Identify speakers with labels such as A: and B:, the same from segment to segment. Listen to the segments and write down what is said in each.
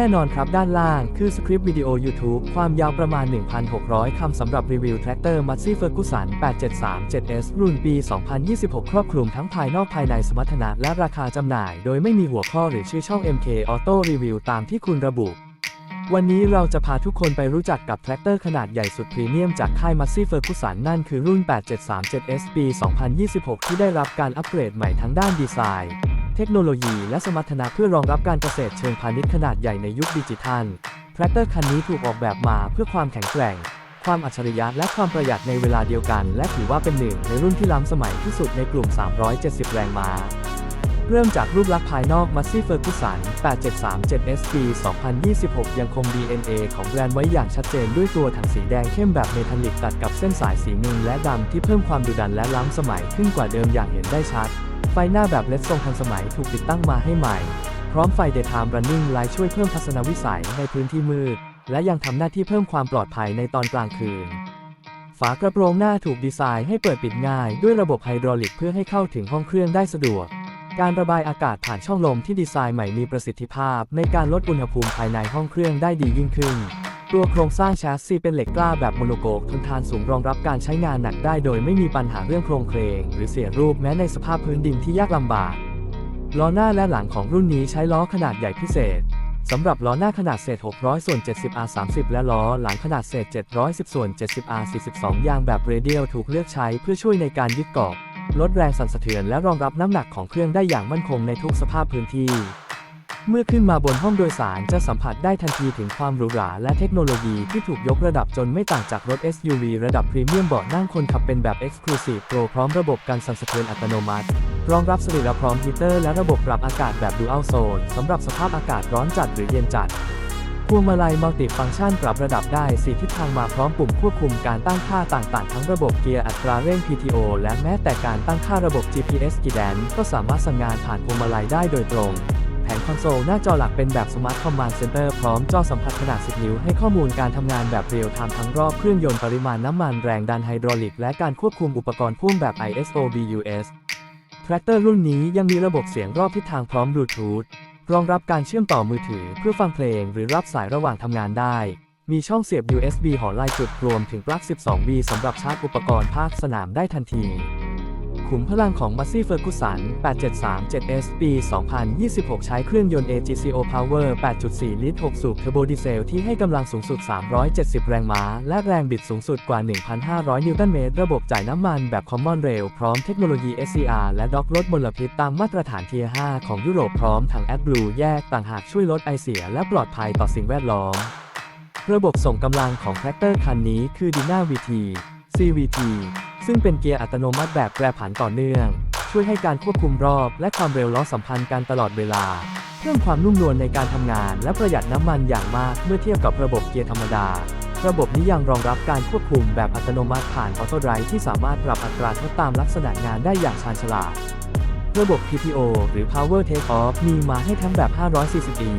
A: น่นอนครับด้านล่างคือสคริปต์วิดีโอ YouTube ความยาวประมาณ 1,600 คำสำหรับรีวิวแทรกเตอร์ Massey Ferguson 873 7S รุ่นปี 2026 ครอบคลุมทั้งภายนอกภายในสมรรถนะและราคาจำหน่าย โดยไม่มีหัวข้อหรือชื่อช่อง MK Auto Review ตามที่คุณระบุ วันนี้เราจะพาทุกคนไปรู้จักกับแทรกเตอร์ขนาดใหญ่สุดพรีเมียมจากค่าย Massey Ferguson นั่นคือรุ่น 873 7S ปี 2026 ที่ได้รับการอัปเกรดใหม่ทั้งด้านดีไซน์ ทคโนโลยีและสมรรถนะเพื่อรองรับการเกษตรเชิงพาณิชย์ขนาดใหญ่ในยุคดิจิทัลแทรกเตอร์คันนี้ถูกออกแบบมาเพื่อความแข็งแกร่ง ความอัจฉริยะและความประหยัดในเวลาเดียวกัน และถือว่าเป็นหนึ่งในรุ่นที่ล้ำสมัยที่สุดในกลุ่ม 370 แรงม้าเริ่มจากรูปลักษณ์ภายนอก Massey Ferguson 873 7S ปี2026 ยังคง DNA ของแบรนด์ไว้อย่างชัดเจนด้วยตัวถังสีแดงเข้มแบบเมทัลลิกตัดกับเส้นสายสีเงินและดำที่เพิ่มความดุดันและล้ำสมัยขึ้นกว่าเดิมอย่างเห็นได้ชัด ไฟหน้าแบบเลดทรงทันสมัยถูกติดตั้งมาให้ใหม่ พร้อมไฟ Daytime Running Light ช่วยเพิ่มทัศนวิสัยในพื้นที่มืด และยังทำหน้าที่เพิ่มความปลอดภัยในตอนกลางคืน ฝากระโปรงหน้าถูกดีไซน์ให้เปิดปิดง่ายด้วยระบบไฮดรอลิกเพื่อให้เข้าถึงห้องเครื่องได้สะดวก การระบายอากาศผ่านช่องลมที่ดีไซน์ใหม่มีประสิทธิภาพ ในการลดอุณหภูมิภายในห้องเครื่องได้ดียิ่งขึ้น ตัวโครงสร้างแชสซีเป็นเหล็กกล้าแบบโมโนโกกทนทานสูงรองรับการใช้งานหนักได้โดยไม่มีปัญหาเรื่องโครงเครง หรือเสียรูปแม้ในสภาพพื้นดินที่ยากลำบาก ล้อหน้าและหลังของรุ่นนี้ใช้ล้อขนาดใหญ่พิเศษสำหรับล้อหน้าขนาดเศษ 600 ส่วน 70 R 30 และล้อหลังขนาดเศษ 710 ส่วน 70 R 42 ยางแบบเรเดียลถูกเลือกใช้เพื่อช่วยในการยึดเกาะลดแรงสั่นสะเทือนและรองรับน้ำหนักของเครื่องได้อย่างมั่นคงในทุกสภาพพื้นที่ เมื่อขึ้นมาบนห้องโดยสารจะสัมผัสได้ทันทีถึงความหรูหราและเทคโนโลยีที่ถูกยกระดับจนไม่ต่างจากรถ SUV ระดับพรีเมียมเบาะนั่งคนขับเป็นแบบ Exclusive Pro พร้อมระบบการสั่นสะเทือนอัตโนมัติ รองรับสรีระพร้อมฮีเตอร์และระบบปรับอากาศแบบ Dual Zone สำหรับสภาพอากาศร้อนจัดหรือเย็นจัดพวงมาลัยมัลติฟังก์ชันปรับระดับได้สีทิศทางมาพร้อมปุ่มควบคุมการตั้งค่าต่างๆ ทั้งระบบเกียร์อัตราเร่ง PTO และแม้แต่การตั้งค่าระบบ GPS Guidance ก็สามารถสั่งงานผ่านพวงมาลัยได้โดยตรง แผงคอนโซลหน้าจอหลักเป็นแบบ Smart Command Center พร้อมจอสัมผัสขนาด 10 นิ้ว ให้ข้อมูลการทำงานแบบเรียลไทม์ทั้งรอบเครื่องยนต์ปริมาณน้ำมันแรงดันไฮดรอลิก และการควบคุมอุปกรณ์พ่วงแบบ ISO BUS แทรกเตอร์รุ่นนี้ยังมีระบบเสียงรอบทิศทางพร้อมบลูทูธรองรับการเชื่อมต่อมือถือเพื่อฟังเพลงหรือรับสายระหว่างทำงานได้ มีช่องเสียบ USB หอลายจุดรวมถึงปลั๊ก 12V สำหรับชาร์จอุปกรณ์ภาคสนามได้ทันที ขุมพลังของ Massey Ferguson 873 7S ปี 2026 ใช้เครื่องยนต์ AGCO Power 8.4 ลิตร 6 สูบเทอร์โบดีเซลที่ให้กำลังสูงสุด 370 แรงม้า และแรงบิดสูงสุดกว่า 1,500 นิวตันเมตร ระบบจ่ายน้ำมันแบบ Common Rail พร้อมเทคโนโลยี SCR และด็อกลดมลพิษตามมาตรฐาน Tier 5 ของยุโรปพร้อมถัง AdBlue แยกต่างหากช่วยลดไอเสีย และปลอดภัยต่อสิ่งแวดล้อม ระบบส่งกำลังของแทรกเตอร์คันนี้คือ Dina VT CVT ซึ่งเป็นเกียร์อัตโนมัติแบบแปรผันต่อเนื่อง ช่วยให้การควบคุมรอบและความเร็วล้อสัมพันธ์กันตลอดเวลา เพิ่มความนุ่มนวลในการทำงาน และประหยัดน้ำมันอย่างมากเมื่อเทียบกับระบบเกียร์ธรรมดา ระบบนี้ยังรองรับการควบคุมแบบอัตโนมัติผ่านออโต้ไดร์ที่สามารถปรับอัตราทดตามลักษณะงานได้อย่างชาญฉลาดระบบ PTO หรือ Power Take Off มีมาให้ทั้งแบบ 540E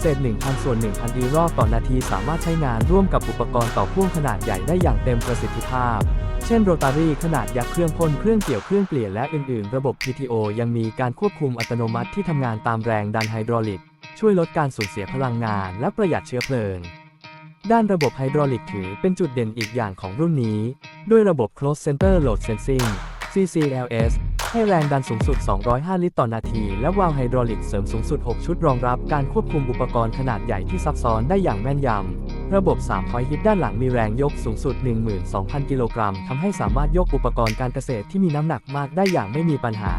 A: เศษ 1,000 ส่วน 1,000 e รอบต่อนาทีสามารถใช้งานร่วมกับอุปกรณ์ต่อพ่วงขนาดใหญ่ได้อย่างเต็มประสิทธิภาพ เช่นโรตารี่ขนาดยักษ์เครื่องพ่นเครื่องเกี่ยวเครื่องเปลี่ยนและอื่นๆ ระบบ PTO ยังมีการควบคุมอัตโนมัติที่ทำงานตามแรงดันไฮดรอลิก ช่วยลดการสูญเสียพลังงานและประหยัดเชื้อเพลิง ด้านระบบไฮดรอลิกถือเป็นจุดเด่นอีกอย่างของรุ่นนี้ ด้วยระบบ Close Center Load Sensing CCLS ให้แรงดันสูงสุด 205 ลิตรต่อนาที และวาล์วไฮดรอลิกเสริมสูงสุด 6 ชุดรองรับการควบคุมอุปกรณ์ขนาดใหญ่ที่ซับซ้อนได้อย่างแม่นยำ ระบบ3พอยฮิตด้านหลังมีแรงยกสูงสุด 12,000 กิโลกรัมทำให้สามารถยกอุปกรณ์การเกษตรที่มีน้ำหนักมากได้อย่างไม่มีปัญหา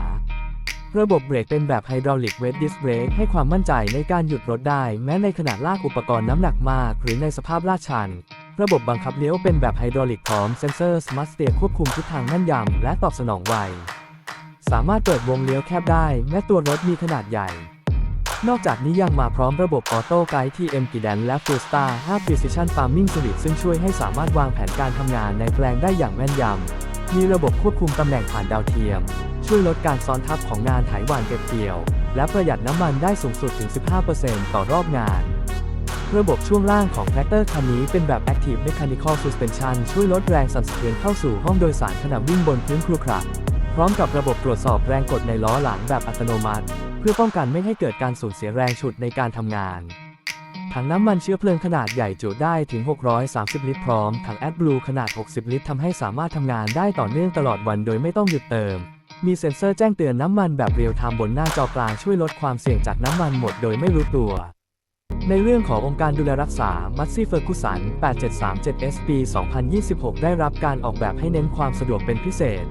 A: ระบบเบรกเป็นแบบไฮดรอลิกเวทดิสเบรกให้ความมั่นใจในการหยุดรถได้ แม้ในขณะลากอุปกรณ์น้ำหนักมาก หรือในสภาพลาดชัน ระบบบังคับเลี้ยวเป็นแบบไฮดรอลิกพร้อมเซ็นเซอร์สมาร์ทสเตียร์ควบคุมทิศทางแม่นยำและตอบสนองไวสามารถเปิดวงเลี้ยวแคบได้แม้ตัวรถมีขนาดใหญ่ นอกจากนี้ยังมาพร้อมระบบออโต้ไกด์ TM g u i d a n และ Full Star 5 Precision Farming Suite ซึ่งช่วยให้สามารถวางแผนการทำงานในแปลงได้อย่างแม่นยำ มีระบบควบคุมตำแหน่งผ่านดาวเทียม ช่วยลดการซ้อนทับของงานไถหวานเก็บเกี่ยว และประหยัดน้ำมันได้สูงสุดถึง 15%ต่อรอบงานระบบช่วงล่างของแทรกเตอร์คันนี้เป็นแบบ Active Mechanical Suspension ช่วยลดแรงสั่นสะเทือนเข้าสู่ห้องโดยสารขณะวิ่งบนพื้นครุขระพร้อมกับระบบตรวจสอบแรงกดในล้อหลังแบบอัตโนมัติ เพื่อป้องกันไม่ให้เกิดการสูญเสียแรงฉุดในการทำงาน ถังน้ำมันเชื้อเพลิงขนาดใหญ่จุได้ถึง 630 ลิตรพร้อมถัง AdBlue ขนาด 60 ลิตรทำให้สามารถทำงานได้ต่อเนื่องตลอดวันโดยไม่ต้องหยุดเติม มีเซ็นเซอร์แจ้งเตือนน้ำมันแบบเรียลไทม์บนหน้าจอกลางช่วยลดความเสี่ยงจากน้ำมันหมดโดยไม่รู้ตัวในเรื่องขององค์การดูแลรักษา มัตซี่เฟอร์กุสัน 8737 SP 2026 ได้รับการออกแบบให้เน้นความสะดวกเป็นพิเศษ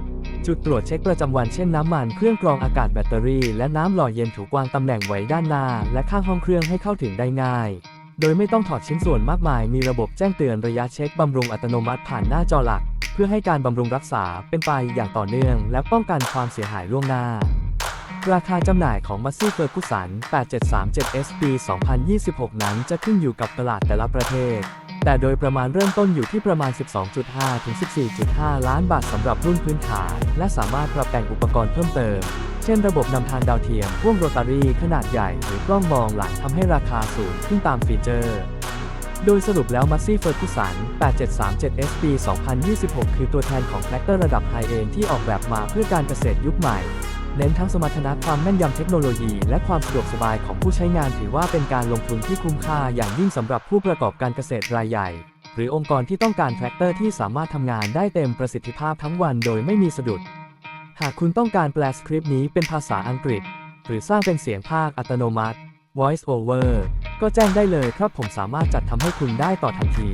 A: จุดตรวจเช็คประจำวันเช่นน้ำมันเครื่องกรองอากาศแบตเตอรี่ และน้ำหล่อเย็นถูกวางตำแหน่งไว้ด้านหน้า และข้างห้องเครื่องให้เข้าถึงได้ง่าย โดยไม่ต้องถอดชิ้นส่วนมากมาย มีระบบแจ้งเตือนระยะเช็คบำรุงอัตโนมัติผ่านหน้าจอหลัก เพื่อให้การบำรุงรักษาเป็นไปอย่างต่อเนื่อง และป้องกันความเสียหายล่วงหน้า ราคาจำหน่ายของมั s ซี่เฟอร์กุสัน 8737 SP 2026 นั้นจะขึ้นอยู่กับตลาดแต่ละประเทศ แต่โดยประมาณเริ่มต้นอยู่ที่ประมาณ 12.5 ถึง 14.5 ล้านบาทสำหรับรุ่นพื้นฐาน และสามารถปรับแต่งอุปกรณ์เพิ่มเติม เช่นระบบนำทางดาวเทียมพ่วงโรตารี่ขนาดใหญ่ หรือกล้องมองหลังทำให้ราคาสูงขึ้นตามฟีเจอร์โดยสรุปแล้ว Massey Ferguson 8737 SP 2026 คือตัวแทนของแทรกเตอร์ระดับไฮเอนที่ออกแบบมาเพื่อการเกษตรยุคใหม่ เน้นทั้งสมรรถนะความแม่นยำเทคโนโลยี และความสะดวกสบายของผู้ใช้งานถือว่าเป็นการลงทุนที่คุ้มค่าอย่างยิ่งสำหรับผู้ประกอบการเกษตรรายใหญ่ หรือองค์กรที่ต้องการแทรกเตอร์ที่สามารถทำงานได้เต็มประสิทธิภาพทั้งวันโดยไม่มีสะดุด หากคุณต้องการแปลสคริปต์นี้เป็นภาษาอังกฤษ หรือสร้างเป็นเสียงภาคอัตโนมัติ voice over ก็แจ้งได้เลยครับผมสามารถจัดทำให้คุณได้ต่อทันที